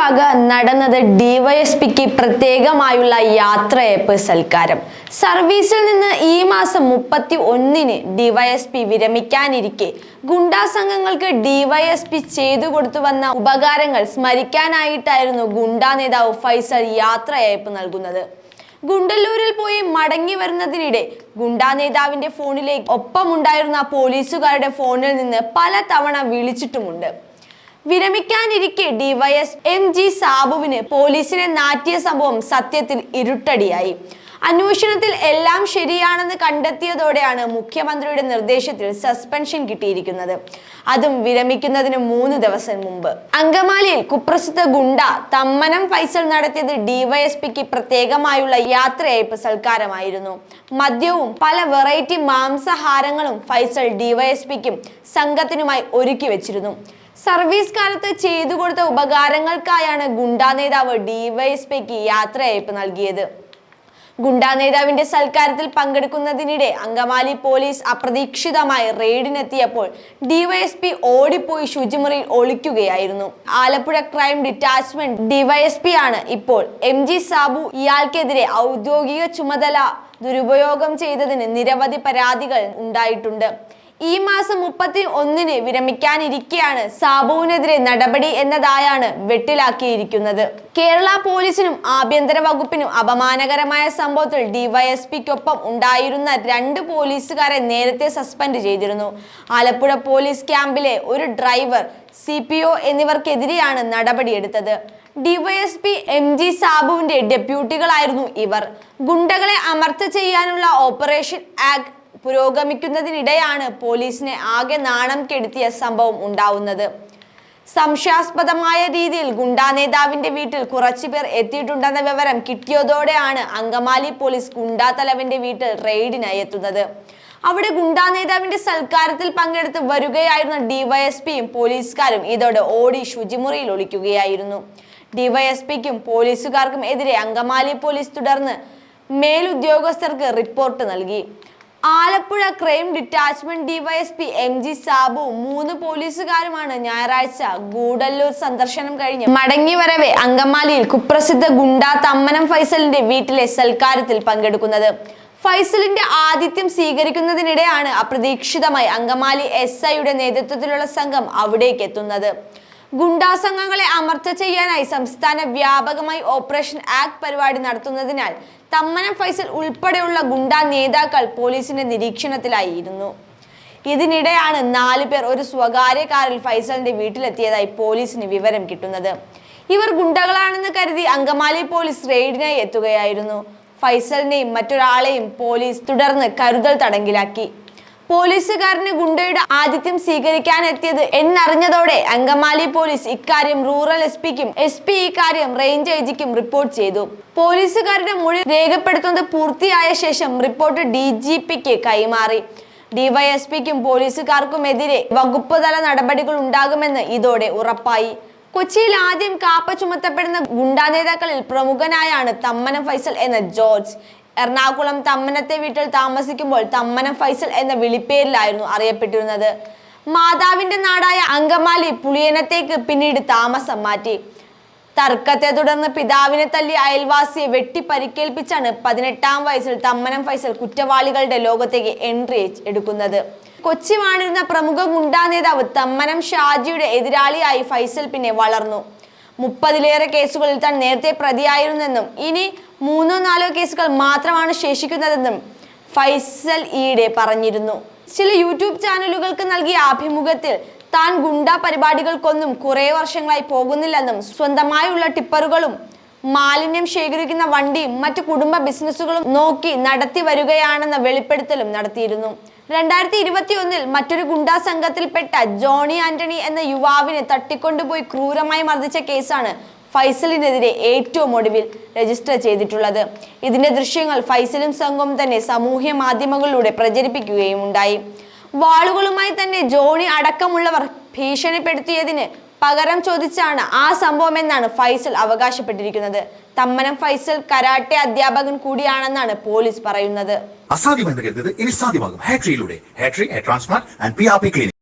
വക നടന്നത് ഡിവൈഎസ്പിക്ക് പ്രത്യേകമായുള്ള യാത്രയയപ്പ് സൽക്കാരം. സർവീസിൽ നിന്ന് ഈ മാസം മുപ്പത്തി ഒന്നിന് ഡിവൈഎസ്പി വിരമിക്കാനിരിക്കെ. ഗുണ്ടാ സംഘങ്ങൾക്ക് ഡിവൈഎസ്പി ചെയ്തു കൊടുത്തു വന്ന ഉപകാരങ്ങൾ സ്മരിക്കാനായിട്ടായിരുന്നു ഗുണ്ടാ നേതാവ് ഫൈസൽ യാത്രയയപ്പ് നൽകുന്നത്. ഗുണ്ടല്ലൂരിൽ പോയി മടങ്ങി വരുന്നതിനിടെ ഗുണ്ടാ നേതാവിന്റെ ഫോണിലേക്ക് ഒപ്പമുണ്ടായിരുന്ന പോലീസുകാരുടെ ഫോണിൽ നിന്ന് പല തവണ വിളിച്ചിട്ടുമുണ്ട്. വിരമിക്കാനിരിക്കെ ഡിവൈഎസ് എം ജി സാബുവിന് പോലീസിനെ നാറ്റിയ സംഭവം സത്യത്തിൽ ഇരുട്ടടിയായി. അന്വേഷണത്തിൽ എല്ലാം ശരിയാണെന്ന് കണ്ടെത്തിയതോടെയാണ് മുഖ്യമന്ത്രിയുടെ നിർദ്ദേശത്തിൽ സസ്പെൻഷൻ കിട്ടിയിരിക്കുന്നത്. അതും വിരമിക്കുന്നതിന് മൂന്ന് ദിവസം മുമ്പ്. അങ്കമാലിയിൽ കുപ്രസിദ്ധ ഗുണ്ട തമ്മനം ഫൈസൽ നടത്തിയത് ഡിവൈഎസ്പിക്ക് പ്രത്യേകമായുള്ള യാത്രയയപ്പ് സൽക്കാരമായിരുന്നു. മദ്യവും പല വെറൈറ്റി മാംസഹാരങ്ങളും ഫൈസൽ ഡിവൈഎസ്പിക്കും സംഘത്തിനുമായി ഒരുക്കി വെച്ചിരുന്നു. സർവീസ് കാലത്ത് ചെയ്തു കൊടുത്ത ഉപകാരങ്ങൾക്കായാണ് ഗുണ്ടാ നേതാവ് ഡിവൈഎസ്പിക്ക് യാത്രയയപ്പ് നൽകിയത്. ഗുണ്ടാ നേതാവിന്റെ സൽക്കാരത്തിൽ പങ്കെടുക്കുന്നതിനിടെ അങ്കമാലി പോലീസ് അപ്രതീക്ഷിതമായി റെയ്ഡിനെത്തിയപ്പോൾ ഡിവൈഎസ്പി ഓടിപ്പോയി ശുചിമുറിയിൽ ഒളിക്കുകയായിരുന്നു. ആലപ്പുഴ ക്രൈം ഡിറ്റാച്ച്മെന്റ് ഡിവൈഎസ്പി ആണ് ഇപ്പോൾ എം ജി സാബു ഇയാൾക്കെതിരെ ഔദ്യോഗിക ചുമതല ദുരുപയോഗം ചെയ്തതിന് നിരവധി പരാതികൾ ഉണ്ടായിട്ടുണ്ട്. ഈ മാസം മുപ്പത്തി ഒന്നിന് വിരമിക്കാനിരിക്കെയാണ് സാബുവിനെതിരെ നടപടി എന്നതായാണ് വെട്ടിലാക്കിയിരിക്കുന്നത്. കേരള പോലീസിനും ആഭ്യന്തര വകുപ്പിനും അപമാനകരമായ സംഭവത്തിൽ ഡിവൈഎസ്പിക്കൊപ്പം ഉണ്ടായിരുന്ന രണ്ട് പോലീസുകാരെ നേരത്തെ സസ്പെൻഡ് ചെയ്തിരുന്നു. ആലപ്പുഴ പോലീസ് ക്യാമ്പിലെ ഒരു ഡ്രൈവർ സി പി ഒ എന്നിവർക്കെതിരെയാണ് നടപടിയെടുത്തത്. ഡിവൈഎസ്പി എം ജി സാബുവിന്റെ ഡെപ്യൂട്ടികളായിരുന്നു ഇവർ. ഗുണ്ടകളെ അമർച്ച ചെയ്യാനുള്ള ഓപ്പറേഷൻ ആക്ട് പുരോഗമിക്കുന്നതിനിടെയാണ് പോലീസിനെ ആകെ നാണം കെടുത്തിയ സംഭവം ഉണ്ടാവുന്നത്. സംശയാസ്പദമായ രീതിയിൽ ഗുണ്ടാ നേതാവിന്റെ വീട്ടിൽ കുറച്ചുപേർ എത്തിയിട്ടുണ്ടെന്ന വിവരം കിട്ടിയതോടെയാണ് അങ്കമാലി പോലീസ് ഗുണ്ടാ തലവന്റെ വീട്ടിൽ റെയ്ഡിനായി എത്തുന്നത്. അവിടെ ഗുണ്ടാ നേതാവിന്റെ സൽക്കാരത്തിൽ പങ്കെടുത്ത് വരികയായിരുന്ന ഡിവൈഎസ്പിയും പോലീസുകാരും ഇതോടെ ഓടി ശുചിമുറിയിൽ ഒളിക്കുകയായിരുന്നു. ഡിവൈഎസ്പിക്കും പോലീസുകാർക്കും എതിരെ അങ്കമാലി പോലീസ് തുടർന്ന് മേലുദ്യോഗസ്ഥർക്ക് റിപ്പോർട്ട് നൽകി. Alappuzha crime detachment DYSP M G Sabu മൂന്ന് പോലീസുകാരുമാണ് ഞായറാഴ്ച ഗൂഡല്ലൂർ സന്ദർശനം കഴിഞ്ഞ് മടങ്ങി വരവെ അങ്കമാലിയിൽ കുപ്രസിദ്ധ ഗുണ്ടാ തമ്മനം ഫൈസലിന്റെ വീട്ടിലെ സൽക്കാരത്തിൽ പങ്കെടുക്കുന്നത്. ഫൈസലിന്റെ ആതിഥ്യം സ്വീകരിക്കുന്നതിനിടെയാണ് അപ്രതീക്ഷിതമായി അങ്കമാലി എസ് ഐയുടെ നേതൃത്വത്തിലുള്ള സംഘം അവിടേക്ക് എത്തുന്നത്. ഗുണ്ടാ സംഘങ്ങളെ അമർച്ച ചെയ്യാനായി സംസ്ഥാന വ്യാപകമായി ഓപ്പറേഷൻ ആക്ട് പരിപാടി നടത്തുന്നതിനാൽ തമ്മനം ഫൈസൽ ഉൾപ്പെടെയുള്ള ഗുണ്ടാ നേതാക്കൾ പോലീസിന്റെ നിരീക്ഷണത്തിലായിരുന്നു. ഇതിനിടെയാണ് നാലു പേർ ഒരു സ്വകാര്യ കാറിൽ ഫൈസലിന്റെ വീട്ടിലെത്തിയതായി പോലീസിന് വിവരം കിട്ടുന്നത്. ഇവർ ഗുണ്ടകളാണെന്ന് കരുതി അങ്കമാലി പോലീസ് റെയ്ഡിനായി എത്തുകയായിരുന്നു. ഫൈസലിനെയും മറ്റൊരാളെയും പോലീസ് തുടർന്ന് കരുതൽ തടങ്കിലാക്കി. പോലീസുകാരന് ഗുണ്ടയുടെ ആതിഥ്യം സ്വീകരിക്കാനെത്തിയത് എന്നറിഞ്ഞതോടെ അങ്കമാലി പോലീസ് ഇക്കാര്യം റൂറൽ എസ് പിക്കും എസ് പി ഇക്കാര്യം റേഞ്ച് ഐ ജിക്കും റിപ്പോർട്ട് ചെയ്തു. പോലീസുകാരുടെ മൊഴി രേഖപ്പെടുത്തുന്നത് പൂർത്തിയായ ശേഷം റിപ്പോർട്ട് ഡി ജി പിക്ക് കൈമാറി. ഡിവൈഎസ്പിക്കും പോലീസുകാർക്കുമെതിരെ വകുപ്പ് തല നടപടികൾ ഉണ്ടാകുമെന്ന് ഇതോടെ ഉറപ്പായി. കൊച്ചിയിൽ ആദ്യം കാപ്പ ചുമത്തപ്പെടുന്ന ഗുണ്ടാ നേതാക്കളിൽ പ്രമുഖനായാണ് തമ്മനം ഫൈസൽ എന്ന ജോർജ്. എറണാകുളം തമ്മനത്തെ വീട്ടിൽ താമസിക്കുമ്പോൾ തമ്മനം ഫൈസൽ എന്ന വിളിപ്പേരിലായിരുന്നു അറിയപ്പെട്ടിരുന്നത്. മാതാവിന്റെ നാടായ അങ്കമാലി പുളിയനത്തേക്ക് പിന്നീട് താമസം മാറ്റി. തർക്കത്തെ തുടർന്ന് പിതാവിനെ തല്ലി അയൽവാസിയെ വെട്ടി പരിക്കേൽപ്പിച്ചാണ് പതിനെട്ടാം വയസ്സിൽ തമ്മനം ഫൈസൽ കുറ്റവാളികളുടെ ലോകത്തേക്ക് എൻട്രി എടുക്കുന്നത്. കൊച്ചി വാണിരുന്ന പ്രമുഖ ഗുണ്ടാ നേതാവ് തമ്മനം ഷാജിയുടെ എതിരാളിയായി ഫൈസൽ പിന്നെ വളർന്നു. മുപ്പതിലേറെ കേസുകളിൽ താൻ നേരത്തെ പ്രതിയായിരുന്നെന്നും ഇനി മൂന്നോ നാലോ കേസുകൾ മാത്രമാണ് ശേഷിക്കുന്നതെന്നും ഫൈസൽ ഈയിടെ പറഞ്ഞിരുന്നു. ചില യൂട്യൂബ് ചാനലുകൾക്ക് നൽകിയ അഭിമുഖത്തിൽ താൻ ഗുണ്ടാ പരിപാടികൾക്കൊന്നും കുറേ വർഷങ്ങളായി പോകുന്നില്ലെന്നും സ്വന്തമായുള്ള ടിപ്പറുകളും മാലിന്യം ശേഖരിക്കുന്ന വണ്ടിയും മറ്റു കുടുംബ ബിസിനസ്സുകളും നോക്കി നടത്തി വരികയാണെന്ന വെളിപ്പെടുത്തലും നടത്തിയിരുന്നു. രണ്ടായിരത്തി ഇരുപത്തി ഒന്നിൽ മറ്റൊരു ഗുണ്ടാ സംഘത്തിൽപ്പെട്ട ജോണി ആന്റണി എന്ന യുവാവിനെ തട്ടിക്കൊണ്ടുപോയി ക്രൂരമായി മർദ്ദിച്ച കേസാണ് ഫൈസലിനെതിരെ ഏറ്റവും ഒടുവിൽ രജിസ്റ്റർ ചെയ്തിട്ടുള്ളത്. ഇതിന്റെ ദൃശ്യങ്ങൾ ഫൈസലും സംഘവും തന്നെ സാമൂഹ്യ മാധ്യമങ്ങളിലൂടെ പ്രചരിപ്പിക്കുകയും ഉണ്ടായി. വാളുകളുമായി തന്നെ ജോണി അടക്കമുള്ളവർ ഭീഷണിപ്പെടുത്തിയതിന് പകരം ചോദിച്ചാണ് ആ സംഭവം എന്നാണ് ഫൈസൽ അവകാശപ്പെട്ടിരിക്കുന്നത്. തമ്മനം ഫൈസൽ കരാട്ടെ അധ്യാപകൻ കൂടിയാണെന്നാണ് പോലീസ് പറയുന്നത്. അസാധ്യമെന്ന് കരുതുന്നത് ഇനി സാധ്യമാകും. ഹാട്രിയിലൂടെ ഹാട്രി transplant and P R P clinic